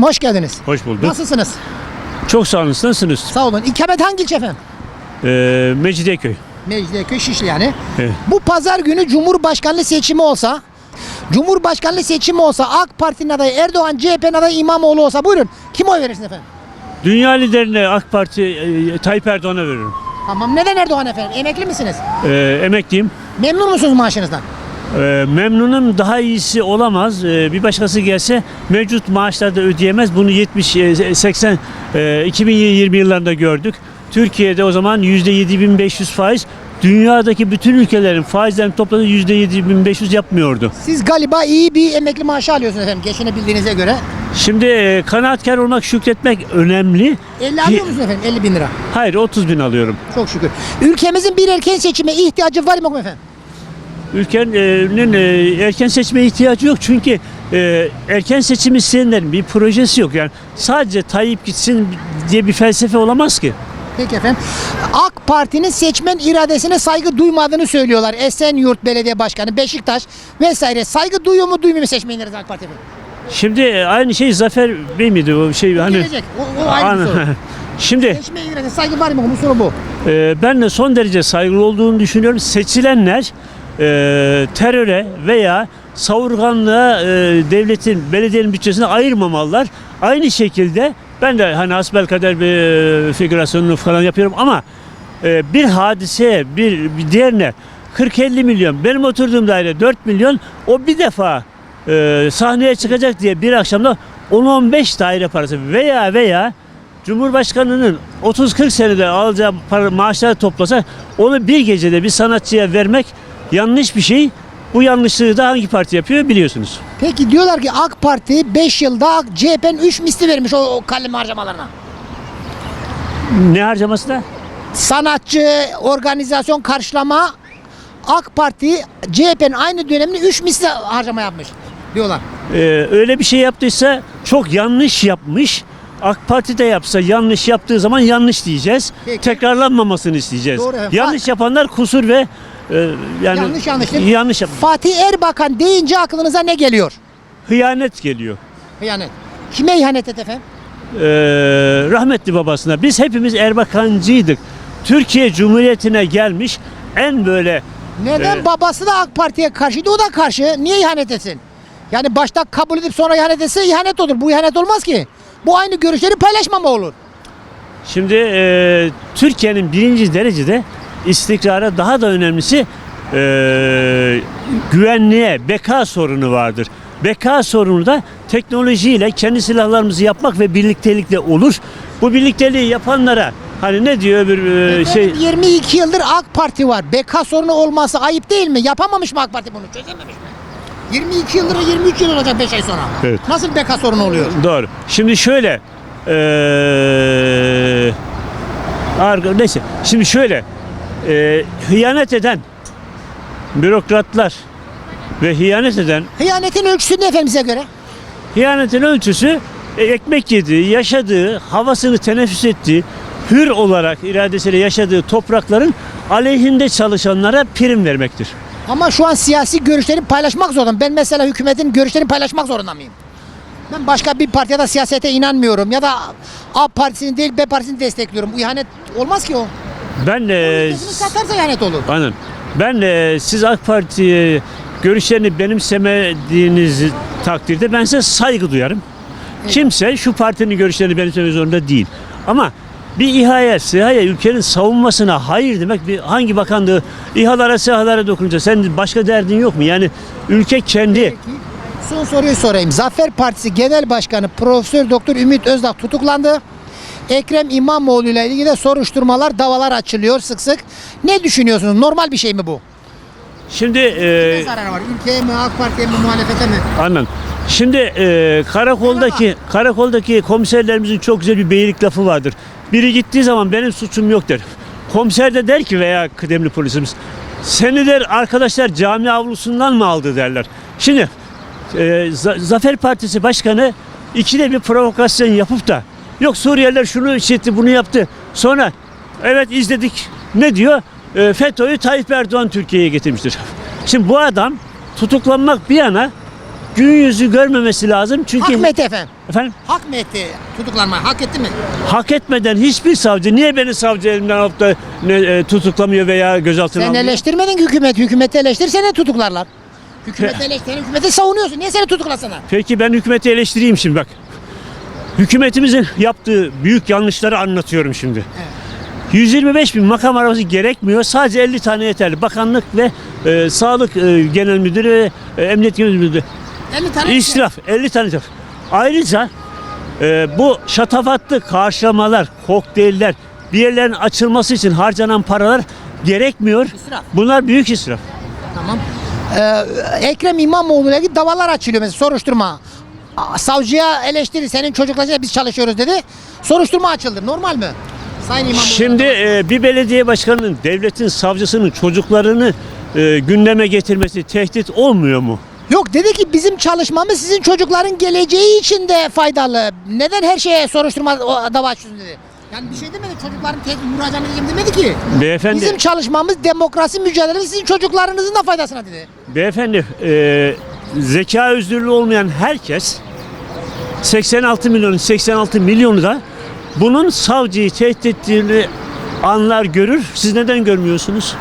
Hoş geldiniz. Hoş bulduk. Nasılsınız? Çok sağ olun. Nasılsınız? Sağ olun. İkamet hangi ilçe efendim? Ee, Mecidiyeköy. Mecidiyeköy Şişli yani. Evet. Bu pazar günü Cumhurbaşkanlığı seçimi olsa, Cumhurbaşkanlığı seçimi olsa AK Parti'nin adayı Erdoğan, CHP'nin adayı İmamoğlu olsa buyurun. Kim oy verirsin efendim? Dünya liderine AK Parti e, Tayyip Erdoğan'a veririm. Tamam. Neden Erdoğan efendim? Emekli misiniz? Ee, emekliyim. Memnun musunuz maaşınızdan? Ee, memnunum. Daha iyisi olamaz. Ee, bir başkası gelse mevcut maaşlarda ödeyemez. Bunu 70, e, 80, e, 2020 yıllarında gördük. Türkiye'de o zaman %7500 faiz. Dünyadaki bütün ülkelerin faizlerini topladığı %7500 yapmıyordu. Siz galiba iyi bir emekli maaşı alıyorsunuz efendim geçinebildiğinize göre. Şimdi e, kanaatkar olmak, şükretmek önemli. 50 alıyor musunuz efendim? 50 bin lira. Hayır 30 bin alıyorum. Çok şükür. Ülkemizin bir erken seçime ihtiyacı var mı efendim? Ülkenin e, erken seçime ihtiyacı yok çünkü e, erken seçim isteyenlerin bir projesi yok. Yani sadece Tayyip gitsin diye bir felsefe olamaz ki. Peki efendim. AK Parti'nin seçmen iradesine saygı duymadığını söylüyorlar. Esenyurt Belediye Başkanı, Beşiktaş vesaire. Saygı duyuyor mu duymuyor mu seçmenleriz AK Parti efendim? Şimdi e, aynı şey Zafer Bey miydi o şey hani Gelecek. O, o ayrı bir soru. Şimdi Seçmen iradesine saygı var mı? Bu soru bu. e, ben de son derece saygılı olduğunu düşünüyorum. Seçilenler e, teröre veya savurganlığa e, devletin, belediyenin bütçesine ayırmamalılar. Aynı şekilde ben de hani hasbelkader bir e, figürasyonunu falan yapıyorum ama e, bir hadiseye, bir, bir diğerine 40-50 milyon, benim oturduğum daire 4 milyon, o bir defa e, sahneye çıkacak diye bir akşamda 10-15 daire parası veya veya Cumhurbaşkanının 30-40 senede alacağı para, maaşları toplasa onu bir gecede bir sanatçıya vermek yanlış bir şey. Bu yanlışlığı da hangi parti yapıyor biliyorsunuz. Peki diyorlar ki AK Parti 5 yılda CHP'nin 3 misli vermiş o, o kalem harcamalarına. Ne harcaması da? Sanatçı, organizasyon, karşılama AK Parti CHP'nin aynı döneminde 3 misli harcama yapmış diyorlar. Ee, öyle bir şey yaptıysa çok yanlış yapmış. AK Parti de yapsa yanlış yaptığı zaman yanlış diyeceğiz. Peki. Tekrarlanmamasını isteyeceğiz. Doğru. Yanlış yapanlar kusur ve yani Yanlış mi? yanlış yap- Fatih Erbakan deyince aklınıza ne geliyor? hıyanet geliyor. İhanet. Kime ihanet et efendim? Ee, rahmetli babasına. Biz hepimiz Erbakancıydık. Türkiye Cumhuriyeti'ne gelmiş en böyle Neden Evet. babası da AK Parti'ye karşıydı o da karşı. Niye ihanet etsin? Yani başta kabul edip sonra ihanet etse ihanet olur. Bu ihanet olmaz ki. Bu aynı görüşleri paylaşmama olur. Şimdi e, Türkiye'nin birinci derecede istikrara daha da önemlisi e, güvenliğe, beka sorunu vardır. Beka sorunu da teknolojiyle kendi silahlarımızı yapmak ve birliktelikle olur. Bu birlikteliği yapanlara hani ne diyor bir e, şey Efendim, 22 yıldır AK Parti var. Beka sorunu olması ayıp değil mi? Yapamamış mı AK Parti bunu? Çözememiş mi? 22 yıldır 23 yıl olacak 5 ay sonra. Evet. Nasıl beka sorunu oluyor? Doğru. Şimdi şöyle argo- neyse. Şimdi şöyle eee hıyanet eden bürokratlar ve hıyanet eden Hıyanetin ölçüsü ne efendim size göre? hıyanetin ölçüsü e, ekmek yediği, yaşadığı, havasını teneffüs ettiği, hür olarak iradesiyle yaşadığı toprakların aleyhinde çalışanlara prim vermektir. Ama şu an siyasi görüşleri paylaşmak zorundayım. Ben mesela hükümetin görüşlerini paylaşmak zorunda mıyım? Ben başka bir partiye da siyasete inanmıyorum ya da A partisini değil B partisini destekliyorum. Bu ihanet olmaz ki o. Ben Ülkesini satarsa ihanet olur. Aynen. Ben de siz AK Parti'ye görüşlerini benimsemediğiniz takdirde ben size saygı duyarım. Kimse şu partinin görüşlerini benimsemek zorunda değil. Ama bir İHA'ya, SİHA'ya ülkenin savunmasına hayır demek bir hangi bakanlığı İHA'lara, SİHA'lara dokununca sen başka derdin yok mu? Yani ülke kendi Son soruyu sorayım. Zafer Partisi Genel Başkanı Profesör Doktor Ümit Özdağ tutuklandı. Ekrem İmamoğlu ile ilgili de soruşturmalar, davalar açılıyor sık sık. Ne düşünüyorsunuz? Normal bir şey mi bu? şimdi Ne e, zararı var? Ülkeye mi, AK Parti'ye mi, muhalefete mi? Anladım. Şimdi e, karakoldaki karakoldaki komiserlerimizin çok güzel bir beylik lafı vardır. Biri gittiği zaman benim suçum yok der. Komiser de der ki veya kıdemli polisimiz seni der arkadaşlar cami avlusundan mı aldı derler. Şimdi e, Zafer Partisi Başkanı ikide bir provokasyon yapıp da yok Suriyeliler şunu işletti bunu yaptı. Sonra evet izledik ne diyor? E, FETÖ'yü Tayyip Erdoğan Türkiye'ye getirmiştir. Şimdi bu adam tutuklanmak bir yana gün yüzü görmemesi lazım. Çünkü Hak mı etti efendim? efendim Hak mı etti tutuklanma? Hak etti mi? hak etmeden hiçbir savcı niye beni savcı elimden alıp da ne, e, tutuklamıyor veya gözaltına Sen almıyor? eleştirmedin ki hükümet. Hükümeti eleştir seni tutuklarlar. Hükümeti eleştirin, hükümeti savunuyorsun. Niye seni tutuklasınlar? Peki ben hükümeti eleştireyim şimdi bak. Hükümetimizin yaptığı büyük yanlışları anlatıyorum şimdi. 125 bin makam arabası gerekmiyor. Sadece 50 tane yeterli. Bakanlık ve e, Sağlık e, Genel Müdürü ve e, Emniyet Genel Müdürü. 50 tane. İsraf 50 tane. israf. Ayrıca e, bu şatafatlı karşılamalar, kokteyller, bir yerlerin açılması için harcanan paralar gerekmiyor. İsraf. Bunlar büyük israf. Tamam. Ee, Ekrem İmamoğlu ile ilgili davalar açılıyor mesela soruşturma. Savcıya eleştiri senin çocuklarıyla biz çalışıyoruz dedi. Soruşturma açıldı. Normal mi? Sayın İmamoğlu. Şimdi e, bir belediye başkanının, devletin savcısının çocuklarını e, gündeme getirmesi tehdit olmuyor mu? Yok dedi ki bizim çalışmamız sizin çocukların geleceği için de faydalı. Neden her şeye soruşturma o, dava açıyorsun dedi. Yani bir şey demedi. Çocukların tek müracaat edeceğim demedi ki. Beyefendi, Bizim çalışmamız demokrasi mücadelesi sizin çocuklarınızın da faydasına dedi. beyefendi e, zeka özürlü olmayan herkes 86 milyon 86 milyonu da bunun savcıyı tehdit ettiğini anlar görür. Siz neden görmüyorsunuz?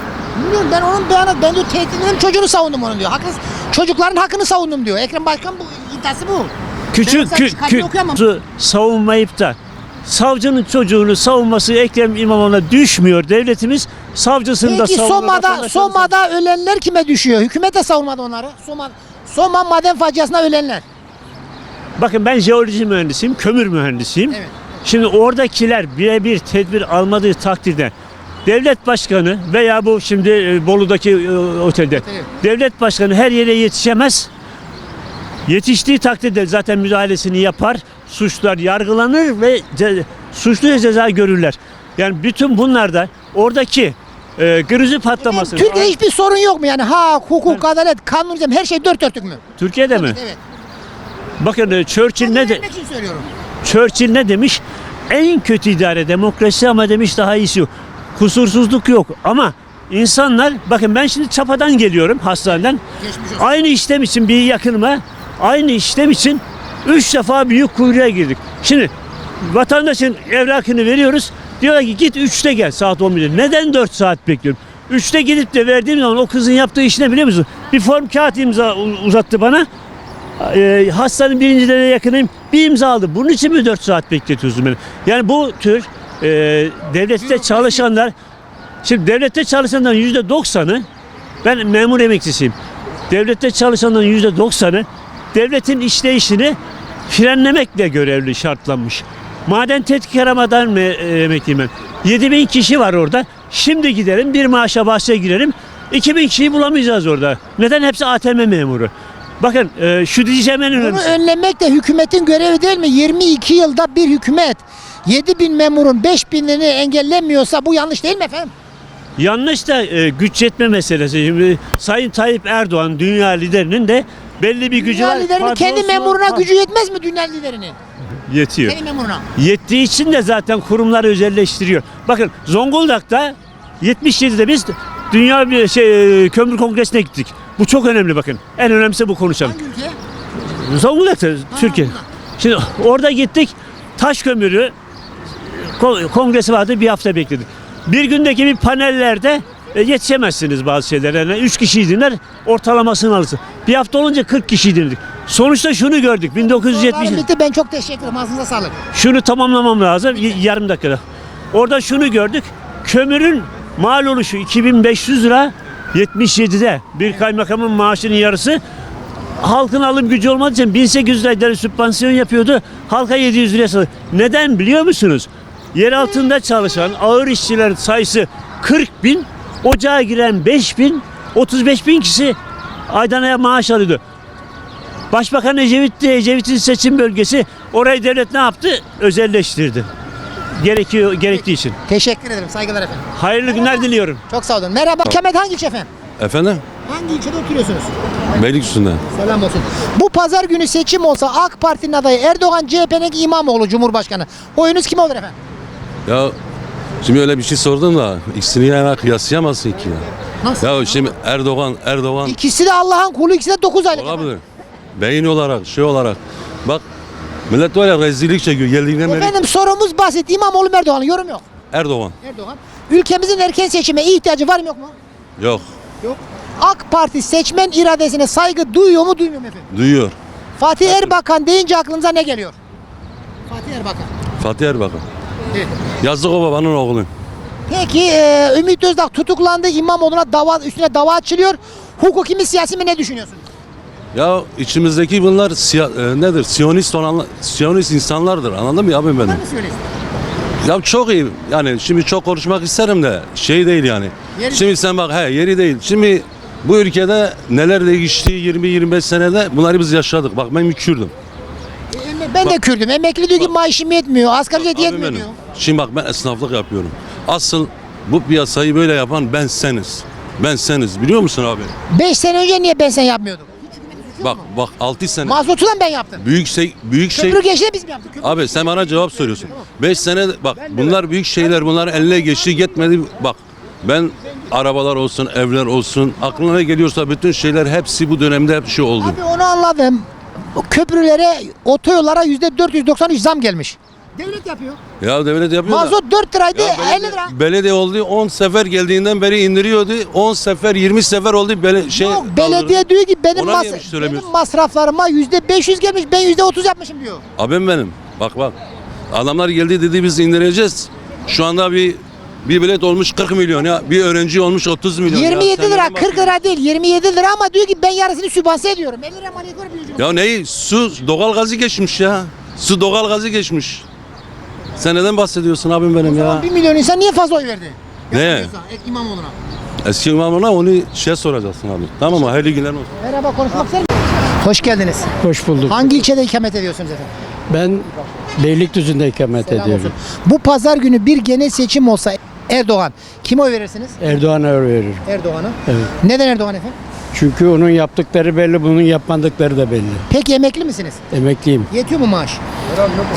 Bilmiyorum ben onun beyanı ben diyor tehditlerin çocuğunu savundum onun diyor. Hakkınız, çocukların hakkını savundum diyor. Ekrem Başkan bu iddiası bu. Küçük kü, kü- okuyamam. savunmayıp da savcının çocuğunu savunması Ekrem İmamoğlu'na düşmüyor. Devletimiz savcısını da Peki savunuyor. Soma'da, vatandaşlarını Soma'da ölenler kime düşüyor? Hükümet de savunmadı onları. Soma, Soma maden faciasında ölenler. Bakın ben jeoloji mühendisiyim, kömür mühendisiyim. Evet. Şimdi oradakiler birebir tedbir almadığı takdirde devlet başkanı veya bu şimdi e, Bolu'daki e, otelde Evet. devlet başkanı her yere yetişemez. Yetiştiği takdirde zaten müdahalesini yapar. Suçlar yargılanır ve ce- suçlu ceza görürler. Yani bütün bunlarda oradaki e, krizi patlaması. Türkiye'de hiçbir sorun yok mu yani? Hak, hukuk, adalet, kanun, her şey dört dörtlük mü? Türkiye'de mi? Evet. Bakın e, Churchill ne de için söylüyorum. Churchill ne demiş? En kötü idare demokrasi ama demiş daha iyisi yok. Kusursuzluk yok ama insanlar bakın ben şimdi Çapa'dan geliyorum hastaneden. Geçmiş olsun. Aynı işlem için bir yakınıma aynı işlem için üç defa büyük kuyruğa girdik. Şimdi vatandaşın evrakını veriyoruz. Diyorlar ki git 3'te gel saat 11'de. Neden 4 saat bekliyorum? 3'te gidip de verdiğim zaman o kızın yaptığı iş ne biliyor musun? Bir form kağıt imza uzattı bana. E, hastanın birincilerine yakınıyım. Bir imza aldı. Bunun için mi 4 saat bekletiyorsun beni? Yani bu tür e, devlette çalışanlar Şimdi devlette çalışanların yüzde doksanı ben memur emeklisiyim. Devlette çalışanların yüzde doksanı devletin işleyişini frenlemekle görevli şartlanmış. Maden tetkik aramadan me- e, emekliyim ben. 7 bin kişi var orada. Şimdi giderim bir maaşa bahse girerim. 2000 kişiyi bulamayacağız orada. Neden? Hepsi ATM memuru. Bakın e, şu diyeceğim en Bunu önemlisi. önlemek de hükümetin görevi değil mi? 22 yılda bir hükümet 7 bin memurun 5 binini engellemiyorsa bu yanlış değil mi efendim? Yanlış da e, güç yetme meselesi. Şimdi Sayın Tayyip Erdoğan dünya liderinin de belli bir gücü Dünya var. liderinin kendi Kadrosu var. memuruna gücü yetmez mi dünya liderinin? Yetiyor. Memuruna. Yettiği için de zaten kurumları özelleştiriyor. Bakın Zonguldak'ta 77'de biz Dünya bir şey e, kömür kongresine gittik. Bu çok önemli bakın. En önemlisi bu konuşalım. Hangi ülke? Zonguldak'ta Türkiye. Şimdi orada gittik. Taş kömürü ko- kongresi vardı bir hafta bekledik. Bir gündeki bir panellerde e, yetişemezsiniz bazı şeylere. Yani üç kişiydinler ortalamasını alırsın. Bir hafta olunca 40 kişiydik. Sonuçta şunu gördük. 1970 Sorularım bitti. Ben çok teşekkür ederim. Ağzınıza sağlık. şunu tamamlamam lazım y- yarım dakikada. Orada şunu gördük. Kömürün mal oluşu 2500 lira 77'de bir kaymakamın maaşının yarısı halkın alım gücü olmadığı için 1800 liraya sübvansiyon yapıyordu. Halka 700 liraya satıyor. Neden biliyor musunuz? Yer altında çalışan ağır işçilerin sayısı 40 bin, ocağa giren 5 bin, 35 bin kişi Aydana'ya maaş alıyordu. Başbakan Ecevit Ecevit'in seçim bölgesi orayı devlet ne yaptı? Özelleştirdi. Gerekiyor gerektiği için. Teşekkür ederim. Saygılar efendim. Hayırlı günler diliyorum. Çok sağ olun. Merhaba. Kemet hangi ilçe efendim? Efendim? Hangi ilçede oturuyorsunuz? Beylikdüzü'nde. Selam olsun. Bu pazar günü seçim olsa AK Parti'nin adayı Erdoğan, CHP'nin İmamoğlu Cumhurbaşkanı. Oyunuz kime olur efendim? Ya şimdi öyle bir şey sordun da ikisini yana kıyaslayamazsın ki ya. Nasıl? Ya şimdi Erdoğan, Erdoğan İkisi de Allah'ın kulu, ikisi de 9 aylık. olabilir. Beyin olarak, şey olarak. Bak millet ya rezillik çekiyor. Geldiğinden beri Efendim sorumuz basit. İmamoğlu mu Erdoğan yorum yok. Erdoğan. Erdoğan. Ülkemizin erken seçime ihtiyacı var mı yok mu? Yok. Yok. AK Parti seçmen iradesine saygı duyuyor mu duymuyor mu efendim? Duyuyor. Fatih Erbakan deyince aklınıza ne geliyor? Fatih Erbakan. Fatih Erbakan. Evet. Yazık o babanın oğlu. Peki e, Ümit Özdağ tutuklandı. İmamoğlu'na dava üstüne dava açılıyor. Hukuki mi siyasi mi ne düşünüyorsunuz? Ya içimizdeki bunlar siya- e, nedir? Siyonist olan Siyonist insanlardır. Anladın mı abim benim? Ne söylesin? Ya çok iyi. Yani şimdi çok konuşmak isterim de şey değil yani. Yeri şimdi sen bak he yeri değil. Şimdi bu ülkede neler değişti 20-25 senede bunları biz yaşadık. Bak ben bir Kürdüm. E, Ben de Kürdüm. Emekli diyor ki maaşım yetmiyor. Asgari ücret yetmiyor benim. diyor. Şimdi bak ben esnaflık yapıyorum. Asıl bu piyasayı böyle yapan ben seniz. Ben seniz. Biliyor musun abi? 5 sene önce niye ben sen yapmıyordum? Bak bak 6 sene. Mazotu da ben yaptım. Büyük şey büyük şey Köprü geçti biz mi yaptık? Köprü Abi sen bana cevap soruyorsun. 5 sene bak bunlar büyük şeyler bunlar eline geçti gitmedi. Bak ben arabalar olsun evler olsun aklına ne geliyorsa bütün şeyler hepsi bu dönemde hep şey oldu. Abi onu anladım. O köprülere, otoyollara yüzde 493 zam gelmiş. Devlet yapıyor. Ya devlet yapıyor da. Mazot 4 liraydı, Ya 50 lira. Belediye oldu 10 sefer geldiğinden beri indiriyordu. 10 sefer 20 sefer oldu bele, şey Yok, kaldırdı. belediye diyor ki benim, Ona mas- niye bir şey söylemiyorsun? benim masraflarıma yüzde 500 gelmiş, ben yüzde 30 yapmışım diyor. Abim benim. Bak bak. Adamlar geldi dedi biz indireceğiz. Şu anda bir bir bilet olmuş 40 milyon ya. Bir öğrenci olmuş 30 milyon. ya. 27 Sen lira, neden 40 lira değil, 27 lira ama diyor ki ben yarısını sübvanse ediyorum. 50 lira maliyet var bir Ya neyi? Su doğal gazı geçmiş ya. Su doğal gazı geçmiş. Sen neden bahsediyorsun abim benim ya? 1 milyon insan niye fazla oy verdi? Ne? Ek İmamoğlu'na. Eski imamına onu şey soracaksın abi. Tamam mı? Hayırlı günler olsun. Merhaba, konuşmak ister misiniz? Hoş geldiniz. Hoş bulduk. Hangi ilçede ikamet ediyorsunuz efendim? Ben Beylikdüzü'nde ikamet Selam ediyorum. olsun. Bu pazar günü bir genel seçim olsa Erdoğan, kime oy verirsiniz? Erdoğan'a oy veririm. Erdoğan'a. Evet. Neden Erdoğan efendim? Çünkü onun yaptıkları belli, bunun yapmadıkları da belli. Peki emekli misiniz? Emekliyim. Yetiyor mu maaş?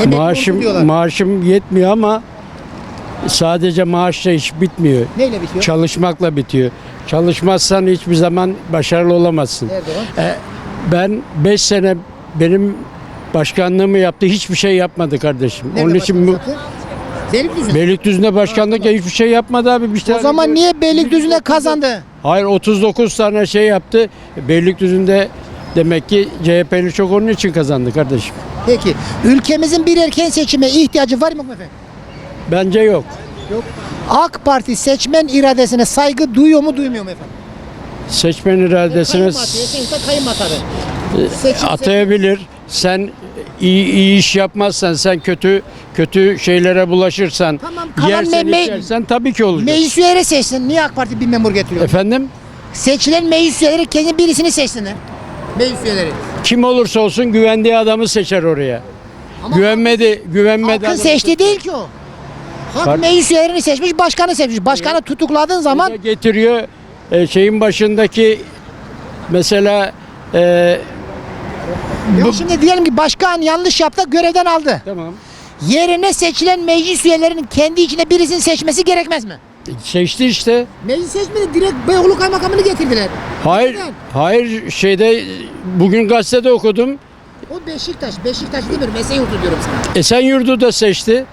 Emekli Maaşım diyorlar. maaşım yetmiyor ama sadece maaşla iş bitmiyor. Neyle bitiyor? Çalışmakla bitiyor. Çalışmazsan hiçbir zaman başarılı olamazsın. Erdoğan. E, ben 5 sene benim başkanlığımı yaptı. Hiçbir şey yapmadı kardeşim. Nerede Onun için bu yaptı? Beylikdüzü. Beylikdüzü'nde başkanlık ya hiçbir şey yapmadı abi. Bir O zaman gör- niye Beylikdüzü'nde kazandı? Hayır 39 tane şey yaptı. Beylikdüzü'nde demek ki CHP'li çok onun için kazandı kardeşim. Peki ülkemizin bir erken seçime ihtiyacı var mı efendim? Bence yok. AK Parti seçmen iradesine saygı duyuyor mu duymuyor mu efendim? Seçmen iradesine atayabilir. Sen iyi, iyi iş yapmazsan, sen kötü kötü şeylere bulaşırsan, Tamam, kalan yersen me- me- içersen tabii ki olacak. Meclis üyeleri seçsin. Niye AK Parti bir memur getiriyor? Efendim? Seçilen meclis üyeleri kendi birisini seçsinler. Meclis üyeleri. Kim olursa olsun güvendiği adamı seçer oraya. Ama Güvenmedi, güvenmedi. halkın adamı seçtiği değil ki o. Halk Par- meclis üyelerini seçmiş, başkanı seçmiş. Başkanı tutukladığın zaman getiriyor e, şeyin başındaki mesela e, ya şimdi diyelim ki başkan yanlış yaptı, görevden aldı. tamam. Yerine seçilen meclis üyelerinin kendi içinde birisini seçmesi gerekmez mi? Seçti işte. Meclis seçmedi, direkt Beyoğlu kaymakamını getirdiler. Hayır, Neden? hayır şeyde bugün gazetede okudum. O Beşiktaş, Beşiktaş demiyorum, Esenyurt'u diyorum sana. Esenyurt'u da seçti.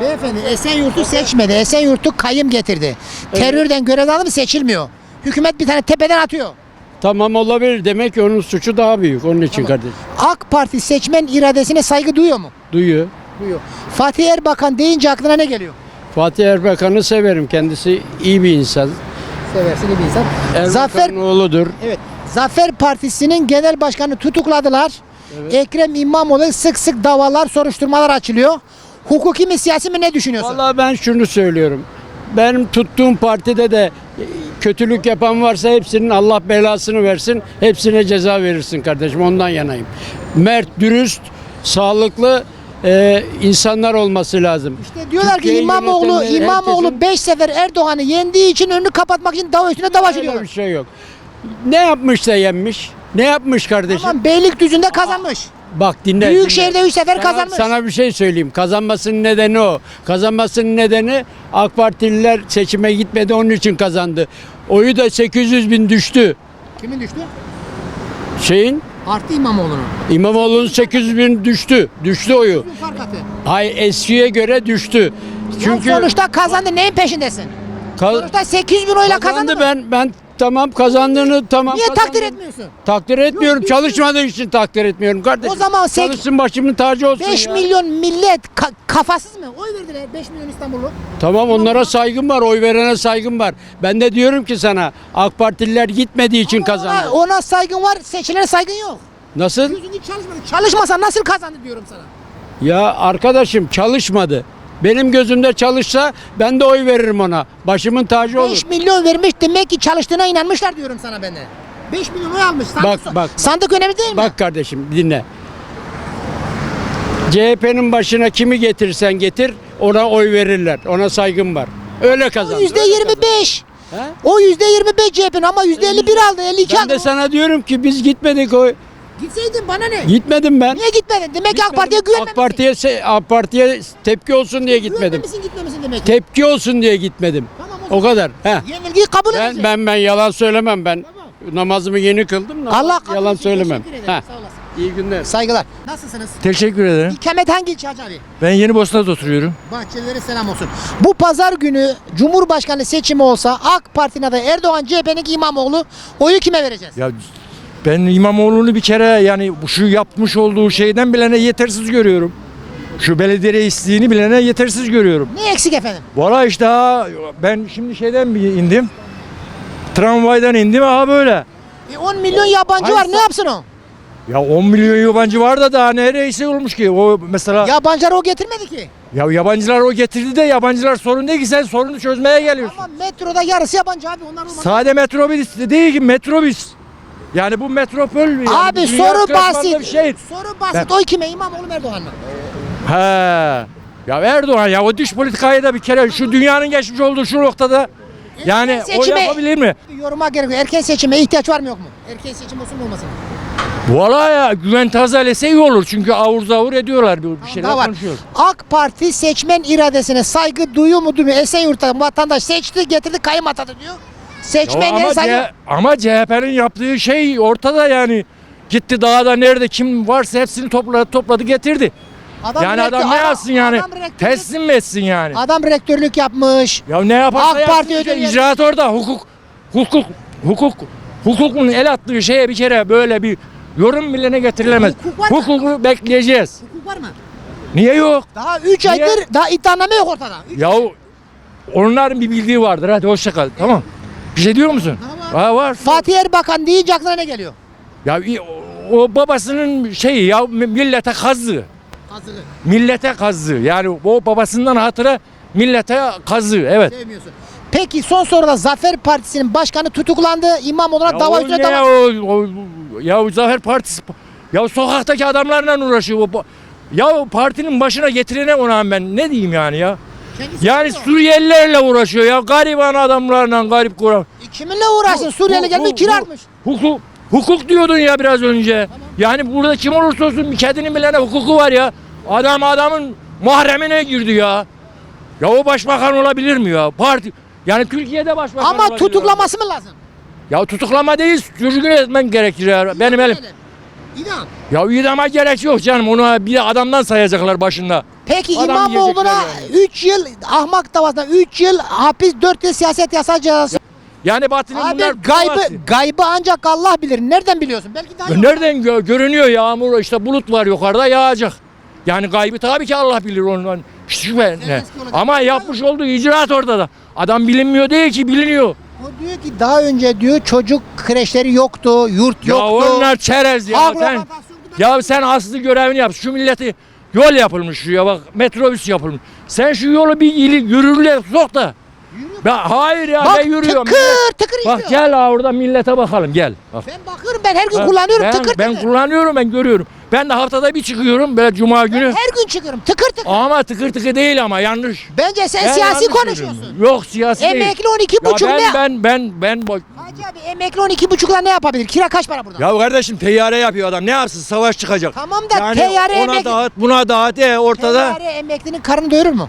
Beyefendi Esenyurt'u seçmedi, Esenyurt'u kayım getirdi. Terörden görev aldı mı seçilmiyor. Hükümet bir tane tepeden atıyor. Tamam olabilir. Demek ki onun suçu daha büyük. Onun için kardeşim. AK Parti seçmen iradesine saygı duyuyor mu? Duyuyor. Duyuyor. Fatih Erbakan deyince aklına ne geliyor? Fatih Erbakan'ı severim. Kendisi iyi bir insan. Seversin iyi bir insan. Erbakan'ın Zafer oğludur. Evet. Zafer Partisi'nin genel başkanı tutukladılar. Ekrem İmamoğlu sık sık davalar, soruşturmalar açılıyor. Hukuki mi siyasi mi ne düşünüyorsun? Vallahi ben şunu söylüyorum. Benim tuttuğum partide de kötülük yapan varsa hepsinin Allah belasını versin. Hepsine ceza verirsin kardeşim. Ondan yanayım. Mert, dürüst, sağlıklı e, insanlar olması lazım. İşte diyorlar ki Türkiye'yi İmamoğlu İmamoğlu herkesin- 5 sefer Erdoğan'ı yendiği için önünü kapatmak için dava üstüne dava açılıyor. bir şey yok. Ne yapmış da yenmiş? Ne yapmış kardeşim? Tamam Beylikdüzü'nde kazanmış. Bak dinle. Büyükşehir'de üç sefer Sana- kazanmış. Sana bir şey söyleyeyim. Kazanmasının nedeni o. Kazanmasının nedeni AK Partililer seçime gitmedi onun için kazandı. Oyu da 800 bin düştü. Kimin düştü? Şeyin Arttı İmamoğlu'nun. İmamoğlu'nun 800 bin düştü. Düştü oyu. Fark attı. Hay eskiye göre düştü. Çünkü Çünkü sonuçta kazandı. Neyin peşindesin? ka- Sonuçta 800 bin oyla kazandı. kazandı mı? ben ben tamam kazandığını tamam Niye kazandım. takdir etmiyorsun? Takdir etmiyorum. Yok, Çalışmadığı için takdir etmiyorum kardeşim. O zaman sek- Çalışsın başımın tacı olsun 5 ya. milyon millet ka- kafasız mı? Oy verdiler 5 milyon İstanbullu. Tamam onlara saygım var. Oy verene saygım var. Ben de diyorum ki sana AK Partililer gitmediği için Ona, kazandı. ona saygın var, seçilene saygın yok. Nasıl? Çalışmadı. Çalışmasa nasıl kazandı diyorum sana. Ya arkadaşım çalışmadı. Benim gözümde çalışsa ben de oy veririm ona. Başımın tacı olur. 5 milyon vermiş demek ki çalıştığına inanmışlar diyorum sana ben de. 5 milyon oy almış. Sandık, Bak, bak. Sandık önemli değil mi? Bak kardeşim dinle. CHP'nin başına kimi getirsen getir ona oy verirler. Ona saygım var. Öyle kazandı. yüzde öyle 25. kazandı. O yüzde 25 CHP'nin ama yüzde 51 aldı. 52 Ben aldı. de sana diyorum ki biz gitmedik o. Gitseydin bana ne? Gitmedim ben. Niye gitmedin? Demek ki AK Parti'ye güvenmemişsin. AK Parti'ye se- AK Parti'ye tepki olsun diye gitmedim. Güvenmemişsin gitmemişsin demek ki. Tepki olsun diye gitmedim. Tamam o O kadar. He. Yenilgiyi kabul Ben edeceksin. ben ben yalan söylemem ben. Namazımı yeni kıldım. namaz- Allah kabul yalan etsin. söylemem. Teşekkür ederim. Ha. Sağ olasın. İyi günler. Saygılar. Nasılsınız? Teşekkür ederim. İkamet hangi ilçe Hacı abi? Ben Yeni Bosna'da oturuyorum. Bahçelilere selam olsun. Bu pazar günü Cumhurbaşkanı seçimi olsa AK Parti'nin adayı Erdoğan, CHP'nin İmamoğlu oyu kime vereceğiz? Ya ben İmamoğlu'nu bir kere yani şu yapmış olduğu şeyden bilene yetersiz görüyorum. Şu belediye reisliğini bilene yetersiz görüyorum. Ne eksik efendim? Valla işte ha, ben şimdi şeyden bir indim. Tramvaydan indim aha böyle. E 10 milyon yabancı Hayır, var ne yapsın o? Ya 10 milyon yabancı var da daha ne reisi olmuş ki? O mesela ya, Yabancıları o getirmedi ki. yabancılar o getirdi de yabancılar sorun değil ki sen sorunu çözmeye geliyorsun. Ama metroda yarısı yabancı abi onlar olmaz. Sade metrobüs değil ki metrobüs. Yani bu metropol yani Abi dünya soru basit. Bir şey. Soru basit. Oy kime? İmamoğlu mu Erdoğan mı? He. Ya Erdoğan ya o dış politikayı da bir kere şu dünyanın geçmiş olduğu şu noktada yani o seçime- yapabilir mi? Bir yoruma gerek yok. Erken seçime ihtiyaç var mı yok mu? Erken seçim olsun mu olmasın mı? Valla ya güven tazelese iyi olur çünkü avur zavur ediyorlar bir, bir şeyler Daha var. konuşuyor. AK Parti seçmen iradesine saygı duyuyor mu duymuyor? Esenyurt'ta vatandaş seçti getirdi kayım atadı diyor. Ya Seçmenlere ama, saygı... C- ama CHP'nin yaptığı şey ortada yani. Gitti dağda nerede kim varsa hepsini topladı, topladı getirdi. Adam yani rektör- adam ne yapsın yani? Adam rektörlük, Teslim mi etsin yani? adam rektörlük yapmış. Ya ne yaparsa AK yapsın Parti işte, ödül icraat orada hukuk hukuk hukuk hukukun el attığı şeye bir kere böyle bir yorum bile ne getirilemez. Hukuk var mı? Hukuku bekleyeceğiz. Hukuk var mı? Niye yok? Daha 3 Niye? aydır daha iddianame yok ortada. Üç- Ya onların bir bildiği vardır. Hadi hoşça kal. Tamam. Bir şey diyor musun? Ha var. Fatih Erbakan deyince aklına ne geliyor? Ya i- o, babasının şeyi ya millete kazı. Hazırı. Millete kazı. Yani o babasından hatıra millete kazı. Evet. Sevmiyorsun. Peki son soruda Zafer Partisi'nin başkanı tutuklandı. İmamoğlu'na Ya dava o üstüne ne dava. ya, o, o- ya o Zafer Partisi ya sokaktaki adamlarla uğraşıyor. Ya o partinin başına getirene ona ben ne diyeyim yani ya. Kendisi Yani biliyor. Suriyelilerle uğraşıyor ya. Gariban adamlarla garip kuran. E Kiminle uğraşsın? Suriyeli gelmiş kirarmış. Hukuk, hukuk diyordun ya biraz önce. Yani burada kim olursa olsun bir kedinin bilene hukuku var ya. Adam adamın mahremine girdi ya. Ya o başbakan olabilir mi ya? Parti yani Türkiye'de başbakan Ama olabilir tutuklaması mı lazım? Ya tutuklama değil, sürgün etmen gerekir ya. Benim elim. İdam. Ya idama gerek yok canım. Onu bir adamdan sayacaklar başında. Peki Adam İmamoğlu'na yiyecekler 3 yıl ahmak davasında 3 yıl hapis 4 yıl siyaset yasa cezası. Yani batının Abi bunlar gaybı, gaybı ancak Allah bilir. Nereden biliyorsun? Belki daha Ya iyi. Nereden gö- görünüyor yağmur işte bulut var yukarıda yağacak. Yani gaybı tabii ki Allah bilir ondan şüphe ne. Ama yapmış olduğu icraat ortada. Adam bilinmiyor değil ki biliniyor. O diyor ki daha önce diyor çocuk kreşleri yoktu, yurt Ya yoktu. onlar çerez ya Halk sen. da- Ya sen aslı görevini yap. Şu milleti yol yapılmış şuraya bak metrobüs yapılmış. Sen şu yolu bir ili yürürlüğe sok da. Ben, hayır ya Bak ben yürüyorum. tıkır tıkır Bak işliyor. gel ha orada millete bakalım gel. Bak. Ben bakıyorum ben her gün kullanıyorum ben, tıkır Ben tıkır. kullanıyorum ben görüyorum. Ben de haftada bir çıkıyorum böyle cuma Ben günü. her gün çıkıyorum tıkır tıkır. Ama tıkır tıkır değil ama yanlış. Bence sen Ben siyasi yanlış konuşuyorsun. yürüyorum. Yok siyasi değil. Emekli 12 Ya buçuk ben, ne? ben ben ben bu- Hacı abi emekli 12 buçukla ne yapabilir? Kira kaç para burada? Ya kardeşim teyyare yapıyor adam. Ne yapsın? Savaş çıkacak. Tamam da yani teyyare ona emekli- dağıt, buna dağıt. E, ortada. Teyyare emeklinin karnını doyurur mu?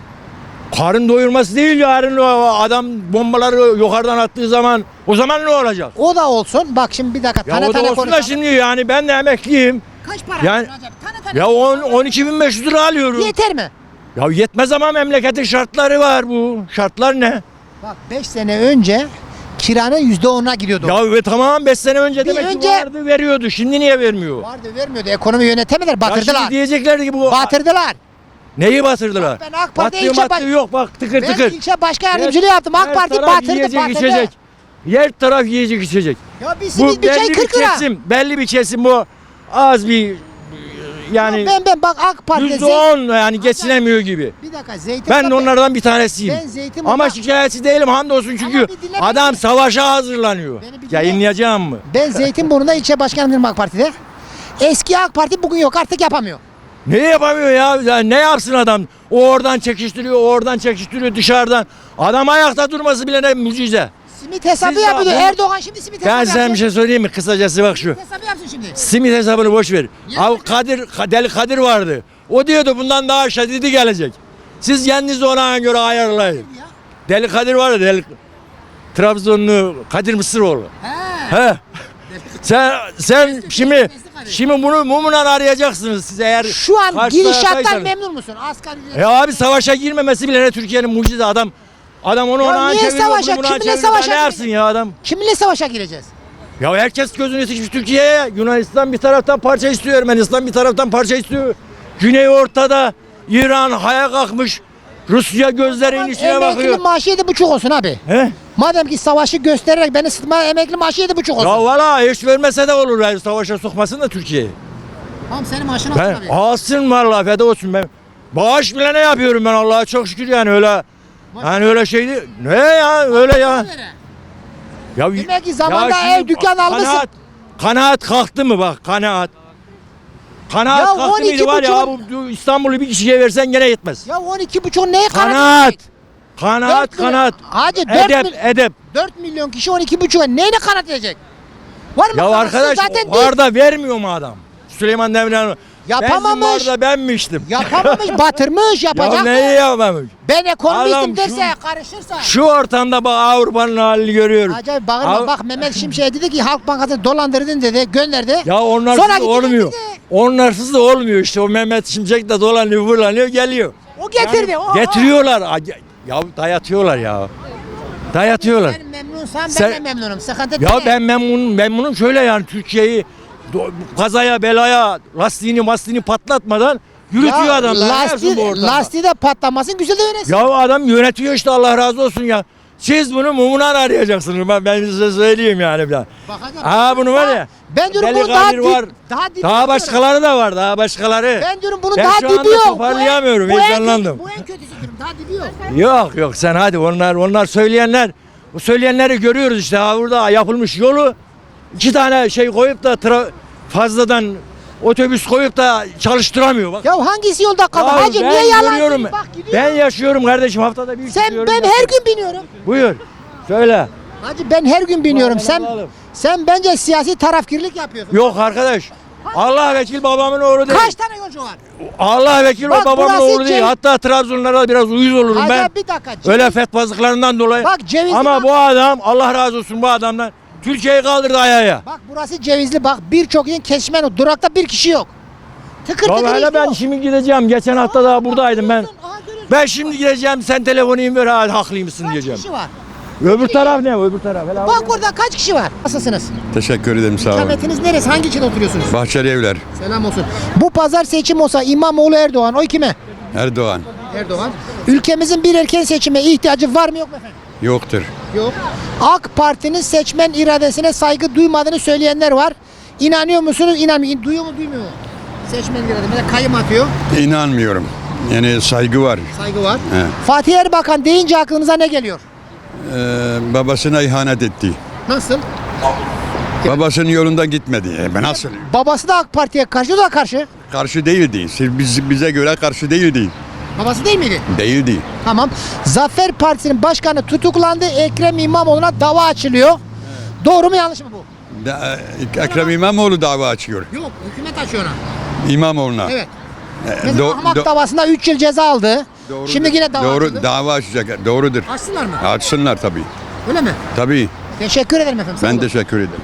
Karın doyurması değil yarın o adam bombaları yukarıdan attığı zaman o zaman ne olacak? O da olsun. Bak şimdi bir dakika Ya tane o da tane olsun da konuşalım. şimdi yani ben de emekliyim. Kaç para Yani- alıyorsun acaba? Tane tane Ya konuşalım. 10 12500 lira alıyorum. Yeter mi? Ya yetmez ama memleketin şartları var bu. Şartlar ne? Bak 5 sene önce kiranın %10'una gidiyordu. Ya ve tamam 5 sene önce Bir demek önce- ki vardı veriyordu. Şimdi niye vermiyor? Vardı vermiyordu. Ekonomi yönetemediler. Ya Batırdılar. şimdi diyecekler ki bu Batırdılar. neyi batırdılar? Ben AK Parti Battığı ilçe baş- yok bak tıkır Ben tıkır. ilçe başka yardımcılığı yaptım. AK Parti taraf batırdı yiyecek batırdı. içecek. Her taraf yiyecek içecek. Ya bir simit bir çay belli bir 40 lira. kesim, belli bir kesim bu az bir yani ben ben bak AK Parti'de yüzde on yani geçinemiyor gibi. Bir dakika zeytin. Ben de onlardan bir tanesiyim. Ben zeytin Ama şikayetçi değilim hamdolsun çünkü bir dinle beni. adam savaşa hazırlanıyor. Beni bir dinle. Yayınlayacağım mı? Ben Zeytinburnu'nda ilçe başkanıyım AK Parti'de. Eski AK Parti bugün yok artık yapamıyor. Ne yapamıyor ya? ya? Ne yapsın adam? O oradan çekiştiriyor, o oradan çekiştiriyor dışarıdan. Adam ayakta durması bile ne mucize. Simit hesabı Siz yapıyordu. bak- Erdoğan şimdi simit hesabı Ben sana bir yapacak. şey söyleyeyim mi? Kısacası bak şu. Simit hesabı yapsın şimdi. Simit hesabını boş ver. Abi Kadir, Deli Kadir vardı. O diyordu bundan daha şiddeti gelecek. Siz kendinizi ona göre ayarlayın. Deli Kadir vardı. Deli... Trabzonlu Kadir Mısıroğlu. He. Sen sen şimdi şimdi bunu mumundan arayacaksınız siz eğer Şu an karşı gidişattan taraftaysanız. memnun musun? Asgari ücret. E abi savaşa girmemesi bile Türkiye'nin mucize adam. Adam onu ona niye çeviriyor, savaşa? bunu buna Kiminle çeviriyor. savaşa Ne yapsın ya adam? Kiminle savaşa gireceğiz? Ya herkes gözünü dikmiş Türkiye'ye. Yunanistan bir taraftan parça istiyor, Ermenistan bir taraftan parça istiyor. Güney ortada, İran haya kalkmış. Rusya gözlerinin içine Emekli bakıyor. maaşı yedi buçuk olsun abi. He? Madem ki savaşı göstererek beni sıtma emekli maaşı yedi buçuk olsun. Ya valla hiç vermese de olur. Yani savaşa sokmasın da Türkiye'yi. Tamam senin maaşını Ben alsın abi. alsın valla feda olsun ben. Bağış bile ne yapıyorum ben Allah'a çok şükür yani öyle. Yani öyle şey değil. Ne ya öyle ya. Ya Demek ki zamanda şimdi ev, dükkan almışsın. Kanaat, kanaat kalktı mı bak kanaat. Kanaat Ya kalktı 12 mıydı var ya buçuk- bu, bu İstanbul'u bir kişiye versen gene yetmez. Ya 12 buçuk neye Kanaat. Kanaat kanaat. Hacı 4, Edep mil- edep. 4 milyon kişi 12 buçuğa neyine kanat verecek? Var mı? Ya arkadaş zaten değil. var da vermiyor mu adam? Süleyman Demirel. Yapamamış. Benzin var da ben mi içtim? Yapamamış, batırmış, Ya yapacak. neyi yapamamış? Ben ekonomistim Adam derse, şu- karışırsa. Şu ortamda bak Avrupa'nın halini görüyoruz. Acayip bağırma Av- bak Mehmet Şimşek dedi ki Halk Bankası'nı dolandırdın dedi gönderdi. Ya onlarsız da gitti olmuyor. getirdi. Onlarsız da olmuyor işte. O Mehmet Şimşek de dolanıyor, fırlanıyor, geliyor. O getirdi. o- o- Getiriyorlar. Ac- Ya dayatıyorlar ya. Dayatıyorlar. Ben memnunsam ben Sen- de memnunum. Sıkıntı Ya değil. ben memnunum, memnunum şöyle yani Türkiye'yi kazaya belaya lastiğini mastiğini patlatmadan yürütüyor Ya adamlar. Lastiği, bu lastiği de patlamasın güzel de yönetsin. Ya adam yönetiyor işte Allah razı olsun ya. Siz bunu mumunan arayacaksınız. Ben, ben size söyleyeyim yani. Ben. Bakacağım. Ha bunu var ya. Ben diyorum bunu daha dip, var. daha dip Daha başkaları da var. Daha başkaları. Ben diyorum bunun Ben daha şu dibi anda yok. toparlayamıyorum, Bu en- bu en heyecanlandım. Bu en kötüsü diyorum. Daha dibi yok. Yok yok sen hadi onlar onlar söyleyenler o söyleyenleri görüyoruz işte ha burada yapılmış yolu iki tane şey koyup da tra- fazladan otobüs koyup da çalıştıramıyor bak. Ya hangisi yolda kaldı? Ya Hacı ben niye yalan görüyorum. söylüyorsun? Bak gidiyor. Ben yaşıyorum kardeşim haftada bir Sen gidiyorum, ben ya. her gün biniyorum. Buyur. Söyle. Hacı ben her gün biniyorum. Sen alalım. sen bence siyasi tarafkirlik yapıyorsun. Yok arkadaş. Allah vekil babamın oğlu değil. Kaç tane yolcu var? Allah vekil Bak o babamın burası oğlu değil. Cev- Hatta Trabzonlara biraz uyuz olurum Hacı ben. bir dakika. Öyle fetvazlıklarından dolayı. Bak Cevizli Ama bak- bu adam Allah razı olsun bu adamdan Türkiye'yi kaldırdı ayağa. Bak burası Cevizli bak birçok yerin kesişmen o. Durakta bir kişi yok. Tıkır tıkır Ya hele ben şimdi gideceğim. Geçen hafta daha buradaydım ben. Aha, görüyorsun. Ben şimdi gideceğim. Sen telefonunu ver ha haklıymışsın Kaç diyeceğim. kişi var? Öbür taraf ne? Öbür taraf. Hele Bak orada kaç kişi var? Nasılsınız? Teşekkür ederim sağ olun. İkametiniz neresi? Hangi ilçede oturuyorsunuz? Bahçeli Evler, Selam olsun. Bu pazar seçim olsa İmamoğlu Erdoğan oy kime? Erdoğan Erdoğan. Ülkemizin bir erken seçime ihtiyacı var mı yok mu efendim? yoktur. Yok. AK Parti'nin seçmen iradesine saygı duymadığını söyleyenler var. İnanıyor musunuz? İnanmıyor. Duyuyor mu duymuyor mu? Seçmen iradesi. Mesela kayım atıyor. İnanmıyorum. Yani saygı var. Saygı var. He. Fatih Erbakan deyince aklınıza ne geliyor? Ee, babasına ihanet etti. Nasıl? Babasının yolundan gitmedi. E, ben nasıl? Babası da AK Parti'ye karşı da karşı. Karşı değildi. Siz- Biz, bize göre karşı değildi. Babası değil miydi? Değildi. Tamam. Zafer Partisi'nin başkanı tutuklandı. Ekrem İmamoğlu'na dava açılıyor. Doğru mu yanlış mı bu? Da, e, Ekrem İmamoğlu dava açıyor. Yok. Hükümet açıyor ona. İmamoğlu'na. Evet. E, Mesela do- Ahmak do- davasında 3 yıl ceza aldı. Doğrudur. Şimdi yine dava Doğru, açıldı. dava açacak. Doğrudur. Açsınlar mı? Açsınlar tabii. Öyle mi? Tabii. Teşekkür ederim efendim. Ben teşekkür ederim.